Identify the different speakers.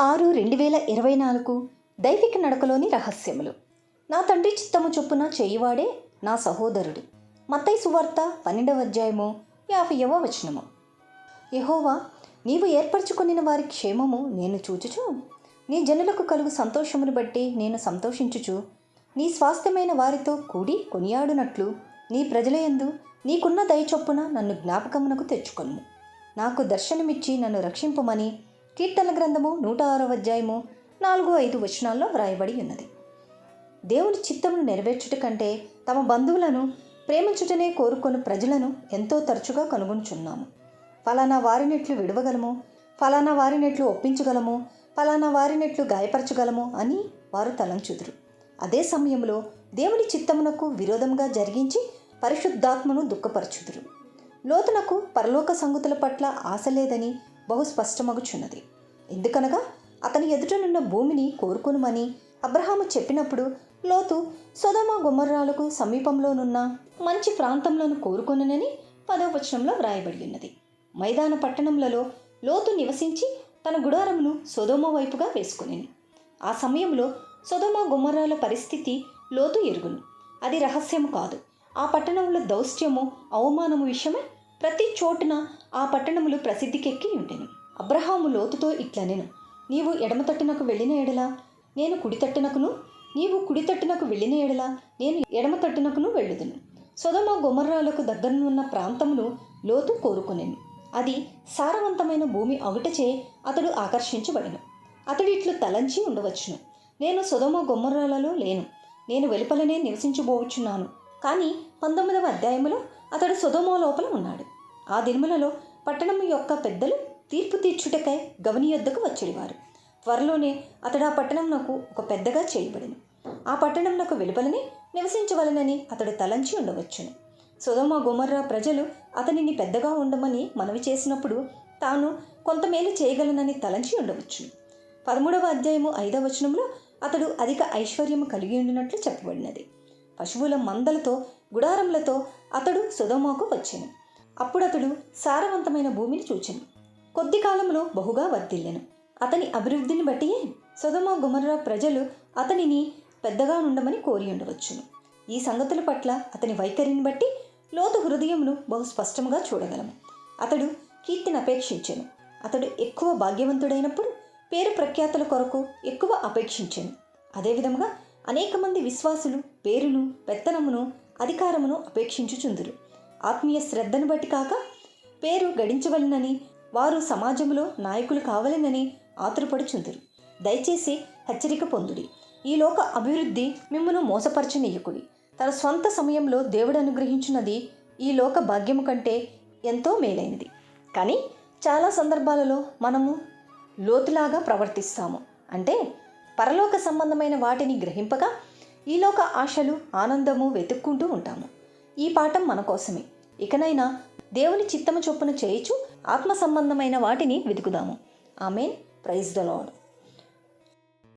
Speaker 1: ఆరు రెండు వేల ఇరవై నాలుగు దైవిక నడకలోని రహస్యములు. నా తండ్రి చిత్తము చొప్పున చేయువాడే నా సహోదరుడు. మత్తై సువార్త పన్నెండవ అధ్యాయము యాభైవ వచనము. యహోవా నీవు ఏర్పరచుకొనిన వారి క్షేమము నేను చూచుచు? నీ జనులకు కలుగు సంతోషమును బట్టి నేను సంతోషించుచు? నీ స్వాస్థ్యమైన వారితో కూడి కొనియాడునట్లు నీ ప్రజలయందు నీకున్న దయ చొప్పున నన్ను జ్ఞాపకమునకు తెచ్చుకొను. నాకు దర్శనమిచ్చి నన్ను రక్షింపమని కీర్తన గ్రంథము నూట ఆరవ అధ్యాయము నాలుగు ఐదు వచనాల్లో వ్రాయబడి ఉన్నది. దేవుని చిత్తమును నెరవేర్చుట కంటే తమ బంధువులను ప్రేమించుటనే కోరుకొని ప్రజలను ఎంతో తరచుగా కనుగొనుచున్నాము. ఫలానా వారినెట్లు విడవగలము ఫలానా వారినెట్లు ఒప్పించగలము ఫలానా వారినెట్లు గాయపరచగలము అని వారు తలంచుదురు. అదే సమయంలో దేవుని చిత్తమునకు విరోధంగా జరిగించి పరిశుద్ధాత్మను దుఃఖపరచుదురు. లోతునకు పరలోక సంగతుల పట్ల ఆశ లేదని బహు స్పష్టమగుచున్నది ఎందుకనగా అతని ఎదుటనున్న భూమిని కోరుకొనుమని అబ్రహాము చెప్పినప్పుడు లోతు సొదమ గుమ్మర్రాలకు సమీపంలోనున్న మంచి ప్రాంతంలోను కోరుకొనునని పదవచనంలో వ్రాయబడి ఉన్నది మైదాన పట్టణములలో లోతు నివసించి తన గుడారమును సొదోమ వైపుగా వేసుకుని ఆ సమయంలో సొదమ గుమ్మరాల పరిస్థితి లోతు ఎరుగును. అది రహస్యం కాదు. ఆ పట్టణంలో దౌత్యము అవమానము విషయమే ప్రతి చోటున ఆ పట్టణములు ప్రసిద్ధికెక్కి ఉండెను అబ్రహాము లోతుతో ఇట్లనెను. నీవు ఎడమ తట్టునకు వెళ్ళిన ఎడల నేను కుడి తట్టునకును నీవు కుడి తట్టునకు వెళ్ళిన ఎడల నేను ఎడమ తట్టునకును వెళ్ళుదును. సొదమ గుమర్రాలకు దగ్గరనున్న ప్రాంతమును లోతు కోరుకునేను. అది సారవంతమైన భూమి అగుటచే అతడు ఆకర్షించబడెను. అతడు ఇట్లు తలంచి ఉండవచ్చును. నేను సుధమ గుమ్మరాలలో లేను. నేను వెలుపలనే నివసించబోవచ్చున్నాను కానీ పంతొమ్మిదవ అధ్యాయములో అతడు సుధమో లోపల ఉన్నాడు. ఆ దినములలో పట్టణం యొక్క పెద్దలు తీర్పు తీర్చుటకై గవని యొద్దకు వచ్చేవారు త్వరలోనే అతడు ఆ పట్టణంనకు ఒక పెద్దగా చేయబడిను. ఆ పట్టణంనకు వెలుపలనే నివసించవలనని అతడు తలంచి ఉండవచ్చును. సుధమ గుమర్రా ప్రజలు అతనిని పెద్దగా ఉండమని మనవి చేసినప్పుడు తాను కొంతమేలు చేయగలనని తలంచి ఉండవచ్చును. పదమూడవ అధ్యాయము ఐదవ వచనంలో అతడు అధిక ఐశ్వర్యము కలిగి ఉండినట్లు చెప్పబడినది. పశువుల మందలతో గుడారములతో అతడు సుధమోకు వచ్చాను. అప్పుడతడు సారవంతమైన భూమిని చూచెను. కొద్ది కాలంలో బహుగా వర్ధిల్లెను. అతని అభివృద్ధిని బట్టి సుధమ గుమర్రా ప్రజలు అతనిని పెద్దగా ఉండమని కోరి ఉండవచ్చును. ఈ సంగతుల పట్ల అతని వైఖరిని బట్టి లోతు హృదయమును బహు స్పష్టంగా చూడగలము. అతడు కీర్తిని అపేక్షించెను. అతడు ఎక్కువ భాగ్యవంతుడైనప్పుడు పేరు ప్రఖ్యాతుల కొరకు ఎక్కువ అపేక్షించాను. అదేవిధముగా అనేక మంది విశ్వాసులు పేరును పెత్తనమును అధికారమును అపేక్షించుచుందురు. ఆత్మీయ శ్రద్ధను బట్టి కాక పేరు గడించవలనని వారు సమాజంలో నాయకులు కావాలనని ఆతురపడుచుందురు. దయచేసి హెచ్చరిక పొందుడి. ఈ లోక అభివృద్ధి మిమ్మను మోసపరచనీయకుడి. తన స్వంత సమయంలో దేవుడు అనుగ్రహించినది ఈ లోక భాగ్యము కంటే ఎంతో మేలైనది. కానీ చాలా సందర్భాలలో మనము లోతులాగా ప్రవర్తిస్తాము. అంటే పరలోక సంబంధమైన వాటిని గ్రహింపగా ఈలోక ఆశలు ఆనందము వెతుక్కుంటూ ఉంటాము. ఈ పాఠం మన కోసమే. ఇకనైనా దేవుని చిత్తము చొప్పున చేయుచు ఆత్మ సంబంధమైన వాటిని వెతుకుదాము. ఆమెన్. Praise the Lord